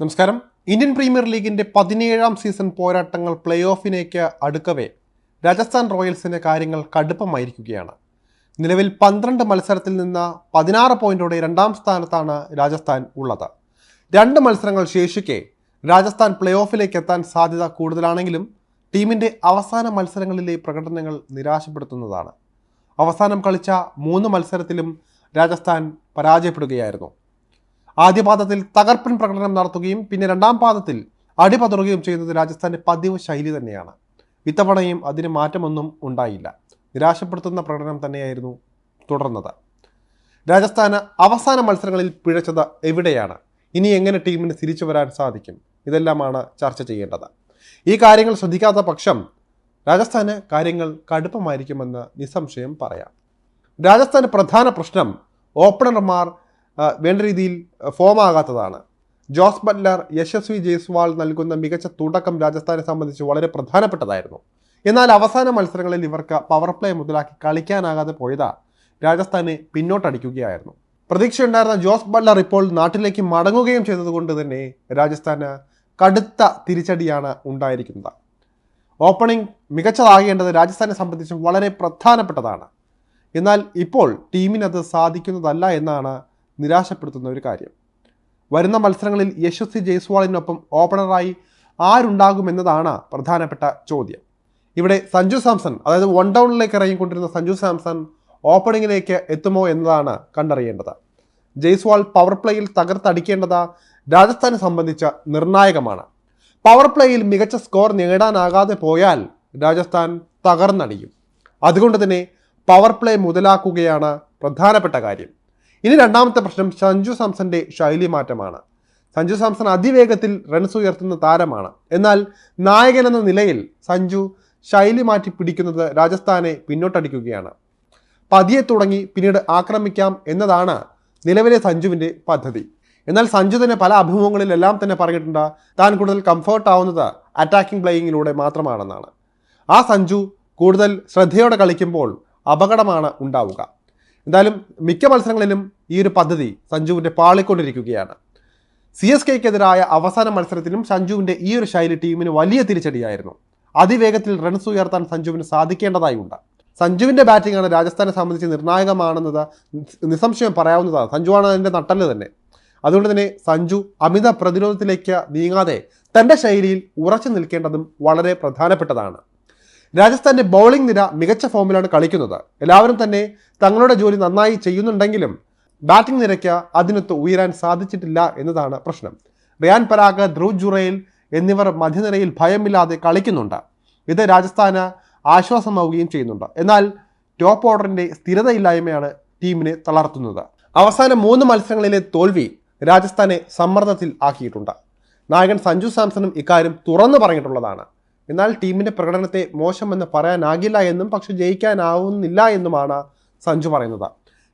നമസ്കാരം. Indian premier ലീഗിന്റെ പതിനേഴാം സീസൺ പോരാട്ടങ്ങൾ പ്ലേ ഓഫിനേക്ക് അടുക്കവേ രാജസ്ഥാൻ റോയൽസിന്റെ കാര്യങ്ങൾ കടുപ്പമായിരിക്കുകയാണ്. നിലവിൽ പന്ത്രണ്ട് മത്സരത്തിൽ നിന്ന് പതിനാറ് പോയിന്റോടെ രണ്ടാം സ്ഥാനത്താണ് രാജസ്ഥാൻ ഉള്ളത്. രണ്ട് മത്സരങ്ങൾ ശേഷിക്കെ രാജസ്ഥാൻ പ്ലേ ഓഫിലേക്ക് എത്താൻ സാധ്യത കൂടുതലാണെങ്കിലും ടീമിന്റെ അവസാന മത്സരങ്ങളിലെ പ്രകടനങ്ങൾ നിരാശപ്പെടുത്തുന്നതാണ്. അവസാനം കളിച്ച മൂന്ന് മത്സരത്തിലും രാജസ്ഥാൻ പരാജയപ്പെടുകയായിരുന്നു. ആദ്യ പാദത്തിൽ തകർപ്പൻ പ്രകടനം നടത്തുകയും പിന്നെ രണ്ടാം പാദത്തിൽ അടിപതറുകയും ചെയ്യുന്നത് രാജസ്ഥാന്റെ പതിവ് ശൈലി തന്നെയാണ്. ഇത്തവണയും അതിന് മാറ്റമൊന്നും ഉണ്ടായില്ല. നിരാശപ്പെടുത്തുന്ന പ്രകടനം തന്നെയായിരുന്നു തുടർന്നത്. രാജസ്ഥാന് അവസാന മത്സരങ്ങളിൽ പിഴച്ചത് എവിടെയാണ്? ഇനി എങ്ങനെ ടീമിന് തിരിച്ചു വരാൻ സാധിക്കും? ഇതെല്ലാമാണ് ചർച്ച ചെയ്യേണ്ടത്. ഈ കാര്യങ്ങൾ ശ്രദ്ധിക്കാത്ത പക്ഷം രാജസ്ഥാന് കാര്യങ്ങൾ കടുപ്പമായിരിക്കുമെന്ന് നിസ്സംശയം പറയാം. രാജസ്ഥാന്റെ പ്രധാന പ്രശ്നം ഓപ്പണർമാർ വേണ്ട രീതിയിൽ ഫോം ആകാത്തതാണ് ജോസ് ബട്ട്ലർ യശസ്വി ജയ്സ്വാൾ നൽകുന്ന മികച്ച തുടക്കം രാജസ്ഥാനെ സംബന്ധിച്ച് വളരെ പ്രധാനപ്പെട്ടതായിരുന്നു. എന്നാൽ അവസാന മത്സരങ്ങളിൽ ഇവർക്ക് പവർ പ്ലേ മുതലാക്കി കളിക്കാനാകാതെ പോയത് രാജസ്ഥാനെ പിന്നോട്ടടിക്കുകയായിരുന്നു. പ്രതീക്ഷയുണ്ടായിരുന്ന ജോസ് ബട്ട്ലർ ഇപ്പോൾ നാട്ടിലേക്ക് മടങ്ങുകയും ചെയ്തതുകൊണ്ട് തന്നെ രാജസ്ഥാന് കടുത്ത തിരിച്ചടിയാണ് ഉണ്ടായിരിക്കുന്നത്. ഓപ്പണിംഗ് മികച്ചതാകേണ്ടത് രാജസ്ഥാനെ സംബന്ധിച്ച് വളരെ പ്രധാനപ്പെട്ടതാണ്. എന്നാൽ ഇപ്പോൾ ടീമിനത് സാധിക്കുന്നതല്ല എന്നാണ് നിരാശപ്പെടുത്തുന്ന ഒരു കാര്യം. വരുന്ന മത്സരങ്ങളിൽ യശസ്വി ജയ്സ്വാളിനൊപ്പം ഓപ്പണറായി ആരുണ്ടാകുമെന്നതാണ് പ്രധാനപ്പെട്ട ചോദ്യം. ഇവിടെ സഞ്ജു സാംസൺ അതായത് വൺ ഡൗണിലേക്ക് ഇറങ്ങിക്കൊണ്ടിരുന്ന സഞ്ജു സാംസൺ ഓപ്പണിങ്ങിലേക്ക് എത്തുമോ എന്നതാണ് കണ്ടറിയേണ്ടത്. ജയ്സ്വാൾ പവർ പ്ലേയിൽ തകർത്തടിക്കേണ്ടത് രാജസ്ഥാനെ സംബന്ധിച്ച് നിർണായകമാണ്. പവർ പ്ലേയിൽ മികച്ച സ്കോർ നേടാനാകാതെ പോയാൽ രാജസ്ഥാൻ തകർന്നടിയും. അതുകൊണ്ട് തന്നെ പവർ പ്ലേ മുതലാക്കുകയാണ് പ്രധാനപ്പെട്ട കാര്യം. ഇനി രണ്ടാമത്തെ പ്രശ്നം സഞ്ജു സാംസന്റെ ശൈലി മാറ്റമാണ്. സഞ്ജു സാംസൺ അതിവേഗത്തിൽ റൺസ് ഉയർത്തുന്ന താരമാണ്. എന്നാൽ നായകൻ എന്ന നിലയിൽ സഞ്ജു ശൈലി മാറ്റി പിടിക്കുന്നത് രാജസ്ഥാനെ പിന്നോട്ടടിക്കുകയാണ്. പതിയെ തുടങ്ങി പിന്നീട് ആക്രമിക്കാം എന്നതാണ് നിലവിലെ സഞ്ജുവിന്റെ പദ്ധതി. എന്നാൽ സഞ്ജു തന്നെ പല അഭിമുഖങ്ങളിലെല്ലാം തന്നെ പറഞ്ഞിട്ടുണ്ട് താൻ കൂടുതൽ കംഫർട്ട് ആവുന്നത് അറ്റാക്കിംഗ് പ്ലേയിങ്ങിലൂടെ മാത്രമാണെന്നാണ്. ആ സഞ്ജു കൂടുതൽ ശ്രദ്ധയോടെ കളിക്കുമ്പോൾ അപകടമാണ് ഉണ്ടാവുക. എന്തായാലും മിക്ക മത്സരങ്ങളിലും ഈ ഒരു പദ്ധതി സഞ്ജുവിന്റെ പാളിക്കൊണ്ടിരിക്കുകയാണ്. സി എസ് കെക്കെതിരായ അവസാന മത്സരത്തിലും സഞ്ജുവിന്റെ ഈ ഒരു ശൈലി ടീമിന് വലിയ തിരിച്ചടിയായിരുന്നു. അതിവേഗത്തിൽ റൺസ് ഉയർത്താൻ സഞ്ജുവിന് സാധിക്കേണ്ടതായുണ്ട്. സഞ്ജുവിന്റെ ബാറ്റിംഗാണ് രാജസ്ഥാനെ സംബന്ധിച്ച് നിർണായകമാണെന്നത് നിസ്സംശയം പറയാവുന്നതാണ്. സഞ്ജുവാണ് അതിന്റെ നട്ടൽ തന്നെ. അതുകൊണ്ട് തന്നെ സഞ്ജു അമിത പ്രതിരോധത്തിലേക്ക് നീങ്ങാതെ തന്റെ ശൈലിയിൽ ഉറച്ചു നിൽക്കേണ്ടതും വളരെ പ്രധാനപ്പെട്ടതാണ്. രാജസ്ഥാന്റെ ബൗളിംഗ് നിര മികച്ച ഫോമിലാണ് കളിക്കുന്നത്. എല്ലാവരും തന്നെ തങ്ങളുടെ ജോലി നന്നായി ചെയ്യുന്നുണ്ടെങ്കിലും ബാറ്റിംഗ് നിരയ്ക്ക് അതിനൊത്ത് ഉയരാൻ സാധിച്ചിട്ടില്ല എന്നതാണ് പ്രശ്നം. റിയാൻ പരാഗ് ധ്രുവ് ജുറയിൽ എന്നിവർ മധ്യനിരയിൽ ഭയമില്ലാതെ കളിക്കുന്നുണ്ട്. ഇത് രാജസ്ഥാന് ആശ്വാസമാവുകയും ചെയ്യുന്നുണ്ട്. എന്നാൽ ടോപ്പ് ഓർഡറിന്റെ സ്ഥിരതയില്ലായ്മയാണ് ടീമിനെ തളർത്തുന്നത്. അവസാന മൂന്ന് മത്സരങ്ങളിലെ തോൽവി രാജസ്ഥാനെ സമ്മർദ്ദത്തിൽ ആക്കിയിട്ടുണ്ട്. നായകൻ സഞ്ജു സാംസണും ഇക്കാര്യം തുറന്നു പറഞ്ഞിട്ടുള്ളതാണ്. എന്നാൽ ടീമിന്റെ പ്രകടനത്തെ മോശമെന്ന് പറയാനാകില്ല എന്നും പക്ഷെ ജയിക്കാനാവുന്നില്ല എന്നുമാണ് സഞ്ജു പറയുന്നത്.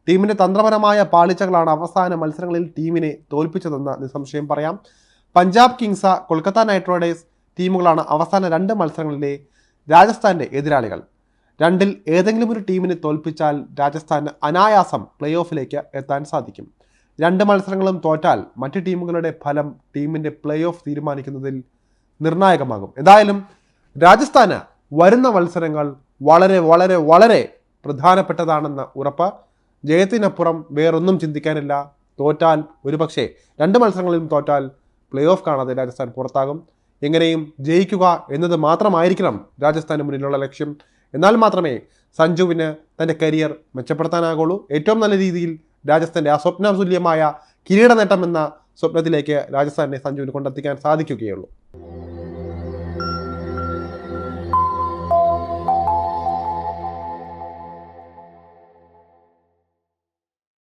ടീമിന്റെ തന്ത്രപരമായ പാളിച്ചകളാണ് അവസാന മത്സരങ്ങളിൽ ടീമിനെ തോൽപ്പിച്ചതെന്ന് നിസ്സംശയം പറയാം. Punjab Kings Kolkata Knight Riders ടീമുകളാണ് അവസാന രണ്ട് മത്സരങ്ങളിലെ രാജസ്ഥാന്റെ എതിരാളികൾ. രണ്ടിൽ ഏതെങ്കിലും ഒരു ടീമിനെ തോൽപ്പിച്ചാൽ രാജസ്ഥാന് അനായാസം പ്ലേ ഓഫിലേക്ക് എത്താൻ സാധിക്കും. രണ്ട് മത്സരങ്ങളും തോറ്റാൽ മറ്റ് ടീമുകളുടെ ഫലം ടീമിന്റെ പ്ലേ ഓഫ് തീരുമാനിക്കുന്നതിൽ നിർണായകമാകും. എന്തായാലും രാജസ്ഥാന് വരുന്ന മത്സരങ്ങൾ വളരെ വളരെ വളരെ പ്രധാനപ്പെട്ടതാണെന്ന ഉറപ്പ്. ജയത്തിനപ്പുറം വേറൊന്നും ചിന്തിക്കാനില്ല. തോറ്റാൽ ഒരുപക്ഷെ രണ്ട് മത്സരങ്ങളിലും തോറ്റാൽ പ്ലേ ഓഫ് കാണാതെ രാജസ്ഥാൻ പുറത്താകും. എങ്ങനെയും ജയിക്കുക എന്നത് മാത്രമായിരിക്കണം രാജസ്ഥാന് മുന്നിലുള്ള ലക്ഷ്യം. എന്നാൽ മാത്രമേ സഞ്ജുവിന് തന്റെ കരിയർ മെച്ചപ്പെടുത്താനാകുള്ളൂ. ഏറ്റവും നല്ല രീതിയിൽ രാജസ്ഥാന്റെ ആ സ്വപ്നതുല്യമായ കിരീട നേട്ടം എന്ന സ്വപ്നത്തിലേക്ക് രാജസ്ഥാനെ സഞ്ജുവിന് കൊണ്ടെത്തിക്കാൻ സാധിക്കുകയുള്ളൂ.